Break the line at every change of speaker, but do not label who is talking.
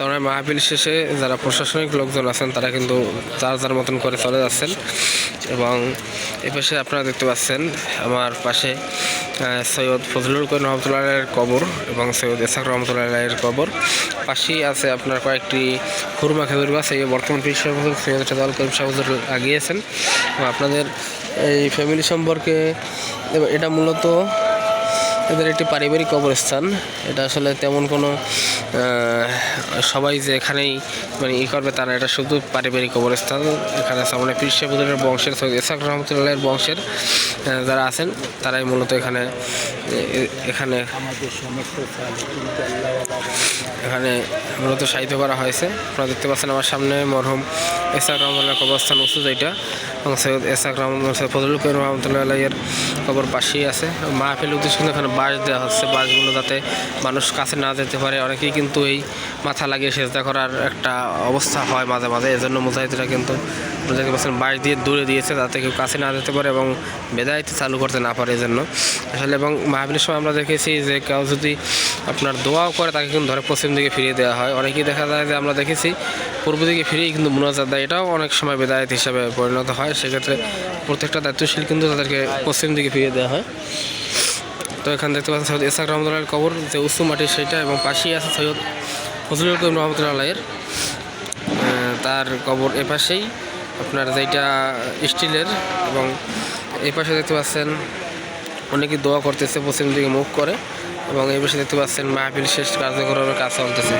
তারপরে মাহফিল শেষে যারা প্রশাসনিক লোকজন আছেন, তারা কিন্তু যার যার মতন করে চলে যাচ্ছেন। এবং এ পাশে আপনারা দেখতে পাচ্ছেন, আমার পাশে সৈয়দ ফজলুল করিম রহমতুল্লাহের কবর এবং সৈয়দ এসাক রহমতুল্লাহের কবর। পাশেই আছে আপনার কয়েকটি খুরমা খেজুর গাছ, এই বর্তমান সাহেব সৈয়দ রেজাউল করিম শাহ হুজুর লাগিয়েছেন এবং আপনাদের এই ফ্যামিলি সম্পর্কে এটা মূলত এদের একটি পারিবারিক কবরস্থান। এটা আসলে তেমন কোনো সবাই যে এখানেই মানে ই করবে, তারা এটা শুধু পারিবারিক কবরস্থান এখানে আছে সামনে পীর সাহেবুদ্দিনের বংশের ইসাক রহমতুল্লাহের বংশের যারা আছেন, তারাই মূলত এখানে এখানে এখানে মূলত সাহিত্য করা হয়েছে। আপনারা দেখতে পাচ্ছেন আমার সামনে মরহুম এসাক রহমতুল্লাহ কবরস্থান উঁচু যেটা এবং সৈয়দ এসাক রহমতুল্লাহ ফজলুল করিম রহমতুল্লাহ এর কবর পাশেই আছে। মাহফিল উদ্দেশ্যে কিন্তু এখানে বাঁশ দেওয়া হচ্ছে, বাঁশগুলো যাতে মানুষ কাছে না যেতে পারে। অনেকেই কিন্তু এই মাথা লাগিয়ে সেজদা করার একটা অবস্থা হয় মাঝে মাঝে। এজন্য মুজাহিদরা কিন্তু দেখতে পাচ্ছেন বাঁশ দিয়ে দূরে দিয়েছে যাতে কেউ কাছে না যেতে পারে এবং বেদায়িত চালু করতে না পারে এজন্য। আসলে এবং মাহফিলের সময় আমরা দেখেছি যে কেউ যদি আপনার দোয়াও করে তাকে কিন্তু ধরে পশ্চিম দিকে ফিরিয়ে দেওয়া হয়। অনেকেই দেখা যায় যে আমরা দেখেছি পূর্ব দিকে ফিরেই কিন্তু মুনাজাত দেয়। এটাও অনেক সময় বেদায়ত হিসাবে পরিণত হয়। সেক্ষেত্রে প্রত্যেকটা দায়িত্বশীল কিন্তু তাদেরকে পশ্চিম দিকে ফিরিয়ে দেওয়া হয়। তো এখানে দেখতে পাচ্ছেন সৈয়দ ইসাক রহমতুল্লাহের কবর যে উঁচু মাটির সেটা এবং পাশেই আছে সৈয়দ ফজলুল করিম রহমতুল্লাহের তার কবর এপাশেই পাশেই আপনার যেটা স্টিলের এবং এপাশে পাশে দেখতে পাচ্ছেন অনেকে দোয়া করতেছে, পশ্চিম দিকে মুখ করে এবং এই পাশে দেখতে পাচ্ছেন মাহফিল শেষ, কার্যক্রমের কাজ চলতেছে।